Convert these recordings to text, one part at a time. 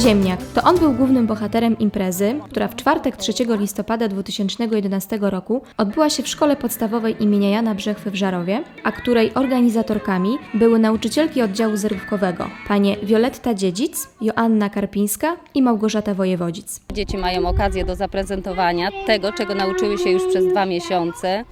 Ziemniak to on był głównym bohaterem imprezy, która w czwartek 3 listopada 2011 roku odbyła się w szkole podstawowej imienia Jana Brzechwy w Żarowie, a której organizatorkami były nauczycielki oddziału zerówkowego panie Wioletta Dziedzic, Joanna Karpińska i Małgorzata Wojewodzic. Dzieci mają okazję do zaprezentowania tego, czego nauczyły się już przez dwa miesiące,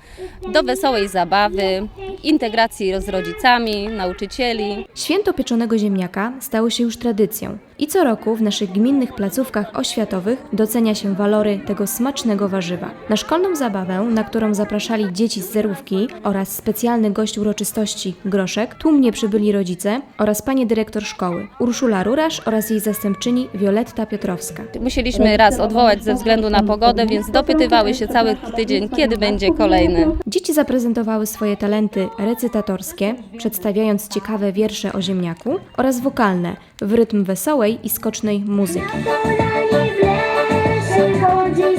do wesołej zabawy, integracji z rodzicami, nauczycieli. Święto pieczonego ziemniaka stało się już tradycją i co roku w naszych gminnych placówkach oświatowych docenia się walory tego smacznego warzywa. Na szkolną zabawę, na którą zapraszali dzieci z zerówki oraz specjalny gość uroczystości Groszek, tłumnie przybyli rodzice oraz pani dyrektor szkoły Urszula Rurasz oraz jej zastępczyni Wioletta Piotrowska. Musieliśmy raz odwołać ze względu na pogodę, więc dopytywały się cały tydzień, kiedy będzie kolejny. Dzieci zaprezentowały swoje talenty recytatorskie, przedstawiając ciekawe wiersze o ziemniaku oraz wokalne w rytm wesołej i skocznej muzyki. Polanie w lesie chodzi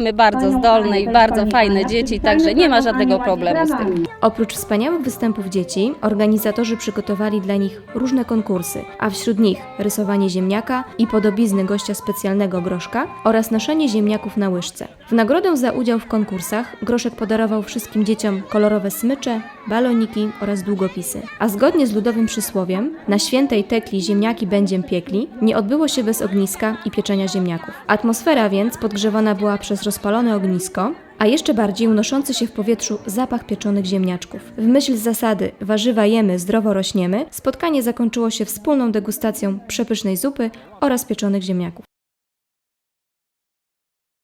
Mamy bardzo zdolne i bardzo fajne dzieci, także nie ma żadnego problemu z tym. Oprócz wspaniałych występów dzieci, organizatorzy przygotowali dla nich różne konkursy, a wśród nich rysowanie ziemniaka i podobizny gościa specjalnego Groszka oraz noszenie ziemniaków na łyżce. W nagrodę za udział w konkursach Groszek podarował wszystkim dzieciom kolorowe smycze, baloniki oraz długopisy. A zgodnie z ludowym przysłowiem, na świętej tekli ziemniaki będziem piekli, nie odbyło się bez ogniska i pieczenia ziemniaków. Atmosfera więc podgrzewana była przez rozpalone ognisko, a jeszcze bardziej unoszący się w powietrzu zapach pieczonych ziemniaczków. W myśl zasady warzywa jemy, zdrowo rośniemy, spotkanie zakończyło się wspólną degustacją przepysznej zupy oraz pieczonych ziemniaków.